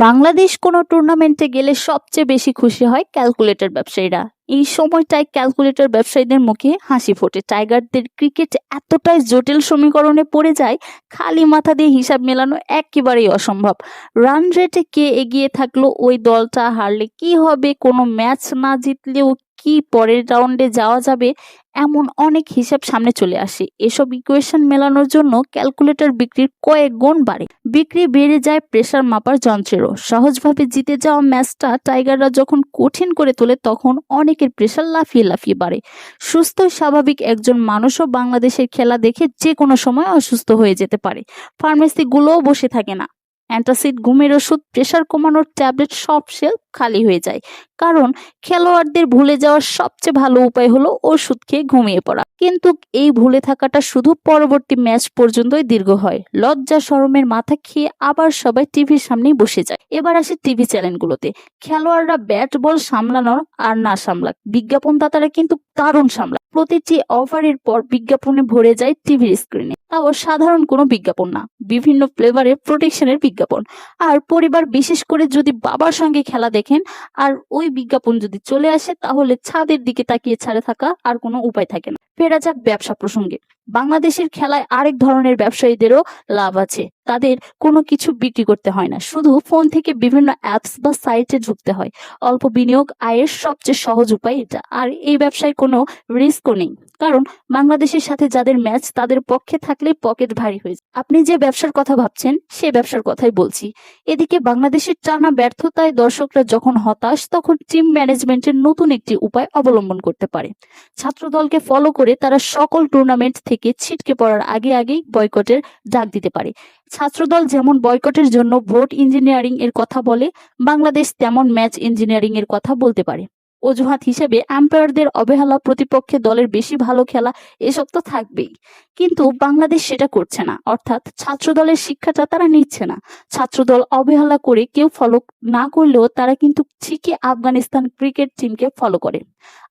বাংলাদেশ কোনো টুর্নামেন্টে গেলে সবচেয়ে বেশি খুশি হয় ক্যালকুলেটর ব্যবসায়ীরা। এই সময়টায় ক্যালকুলেটর ব্যবসায়ীদের মুখে হাসি ফোটে। টাইগারদের ক্রিকেট এতটাই জটিল সমীকরণে পড়ে যায়, খালি মাথা দিয়ে হিসাব মেলানো একেবারেই অসম্ভব। রান রেটে কে এগিয়ে থাকল, ওই দলটা হারলে কি হবে, কোনো ম্যাচ না জিতলেও কি পরের রাউন্ডে যাওয়া যাবে এমন অনেক হিসাব সামনে চলে আসে। এসব ইকুয়েশন মেলানোর জন্য ক্যালকুলেটর বিক্রির কয়েক গুণ বাড়ে। বিক্রি বেড়ে যায় প্রেশার মাপার যন্ত্রেরও। সহজভাবে জিতে যাওয়া ম্যাচটা টাইগাররা যখন কঠিন করে তোলে তখন অনেকের প্রেশার লাফিয়ে লাফিয়ে বাড়ে। সুস্থ স্বাভাবিক একজন মানুষও বাংলাদেশের খেলা দেখে যে কোনো সময় অসুস্থ হয়ে যেতে পারে। ফার্মেসিগুলোও বসে থাকে না। অ্যান্টাসিড, ঘুমের ওষুধ, প্রেশার কমানোর ট্যাবলেট সব শেলফ খালি হয়ে যায়। কারণ খেলোয়াড়দের ভুলে যাওয়ার সবচেয়ে ভালো উপায় হলো ওষুধ খেয়ে ঘুমিয়ে পড়া। কিন্তু এই ভুলে থাকাটা শুধু পরবর্তী ম্যাচ পর্যন্তই দীর্ঘ হয়। লজ্জা শরমের মাথা খেয়ে আবার সবাই টিভির সামনেই বসে যায়। এবার আসে টিভি চ্যানেলগুলোতে খেলোয়াড়রা ব্যাট বল সামলানোর আর না সামলাক। বিজ্ঞাপনদাতারা কিন্তু দারুণ সামলাক। প্রতিটি ওভারের পর বিজ্ঞাপনে ভরে যায় টিভির স্ক্রিনে তাও সাধারণ কোনো বিজ্ঞাপন না। বিভিন্ন ফ্লেভারের প্রোটেকশনের বিজ্ঞাপন। আর পরিবার বিশেষ করে যদি বাবার সঙ্গে খেলা দেখেন, আর ওই বিজ্ঞাপন যদি চলে আসে, তাহলে ছাদের দিকে তাকিয়ে ছাড়ে থাকা আর কোনো উপায় থাকে না। ফেরা যাক ব্যবসা প্রসঙ্গে। বাংলাদেশের খেলায় আরেক ধরনের ব্যবসায়ীদেরও লাভ আছে। তাদের কোনো কিছু বিক্রি করতে হয় না। শুধু ফোন থেকে বিভিন্ন অ্যাপস বা সাইটে ঢুকতে হয়। অল্প বিনিয়োগ আয়ের সবচেয়ে সহজ উপায় এটা। আর এই ব্যবসায় কোনো রিস্কও নেই। কারণ বাংলাদেশের সাথে যাদের ম্যাচ তাদের পক্ষে থাকলে পকেট ভারী হয়ে যায়। আপনি যে ব্যবসার কথা ভাবছেন, সে ব্যবসার কথাই বলছি। এদিকে বাংলাদেশের টানা ব্যর্থতায় দর্শকরা যখন হতাশ, তখন টিম ম্যানেজমেন্টের নতুন একটি উপায় অবলম্বন করতে পারে। ছাত্র দলকে ফলো করে তারা সকল টুর্নামেন্ট থেকে ছিটকে পড়ার আগে আগেই বয়কটের ডাক দিতে পারে। ছাত্রদল যেমন বয়কটের জন্য ভোট ইঞ্জিনিয়ারিং এর কথা বলে, বাংলাদেশ তেমন ম্যাচ ইঞ্জিনিয়ারিং এর কথা বলতে পারে। অজুহাত হিসেবে আম্পায়ারদের অবহেলা প্রতিপক্ষে দলের বেশি ভালো খেলা এসব তো থাকবেই। কিন্তু বাংলাদেশ সেটা করছে না। অর্থাৎ ছাত্র দলের শিক্ষাটা তারা নিচ্ছে না। ছাত্রদল অবহেলা করে কেউ ফলো না করলেও তারা কিন্তু ঠিকই আফগানিস্তান ক্রিকেট টিমকে ফলো করে।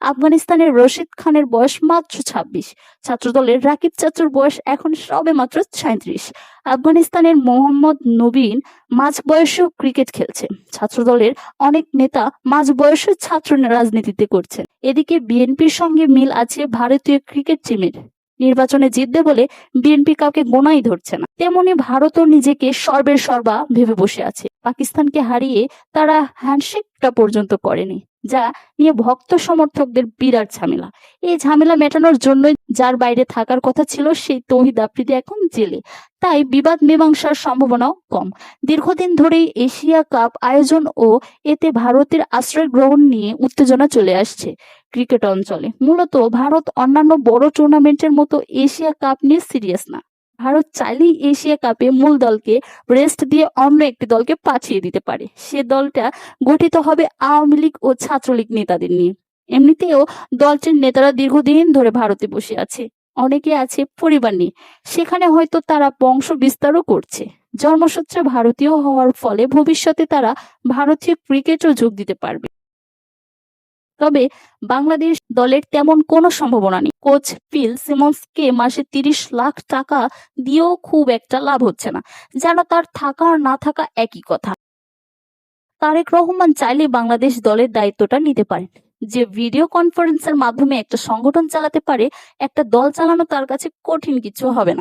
আফগানিস্তানের রশিদ খানের বয়স মাত্র ছাব্বিশ। ছাত্রদলের রাকিব চাচুর বয়স এখন সবে মাত্র সাঁত্রিশ আফগানিস্তানের মোহাম্মদ নবীন মাঝ বয়সেও ক্রিকেট খেলছে। ছাত্রদলের অনেক নেতা মাঝ বয়সের ছাত্র রাজনীতিতে করছেন। এদিকে বিএনপির সঙ্গে মিল আছে ভারতীয় ক্রিকেট টিমের। নির্বাচনে জিতবে বলে বিএনপি কাউকে গোনাই ধরছে না। তেমনি ভারতও নিজেকে সর্বের সর্বা ভেবে বসে আছে। পাকিস্তানকে হারিয়ে তারা হ্যান্ডশেকটা পর্যন্ত করেনি, যা নিয়ে ভক্ত সমর্থকদের বিরাট ঝামেলা। এই ঝামেলা মেটানোর জন্যই যার বাইরে থাকার কথা ছিল সেই তৌহিদ আফ্রিদি এখন জেলে। তাই বিবাদ মীমাংসার সম্ভাবনাও কম। দীর্ঘদিন ধরেই এশিয়া কাপ আয়োজন ও এতে ভারতের আশ্রয় গ্রহণ নিয়ে উত্তেজনা চলে আসছে ক্রিকেট অঞ্চলে। মূলত ভারত অন্যান্য বড় টুর্নামেন্টের মতো এশিয়া কাপ নিয়ে সিরিয়াস না। ভারত চাইলেই এশিয়া কাপে মূল দলকে রেস্ট দিয়ে অন্য একটি দলকে পাঠিয়ে দিতে পারে। সে দলটা গঠিত হবে আওয়ামী লীগ ও ছাত্রলীগ নেতাদের নিয়ে। এমনিতেও দলটির নেতারা দীর্ঘদিন ধরে ভারতে বসে আছে, অনেকে আছে পরিবার নিয়ে। সেখানে হয়তো তারা বংশ বিস্তারও করছে। জন্মসূত্রে ভারতীয় হওয়ার ফলে ভবিষ্যতে তারা ভারতীয় ক্রিকেটও যোগ দিতে পারবে। তবে বাংলাদেশ দলের তেমন কোনো সম্ভাবনা নেই। কোচ ফিল সিমন্সকে মাসে তিরিশ লাখ টাকা দিয়েও খুব একটা লাভ হচ্ছে না, যেন তার থাকা আর না থাকা একই কথা। তারেক রহমান চাইলে বাংলাদেশ দলের দায়িত্বটা নিতে পারেন। যে ভিডিও কনফারেন্সের মাধ্যমে একটা সংগঠন চালাতে পারে, একটা দল চালানো তার কাছে কঠিন কিছু হবে না।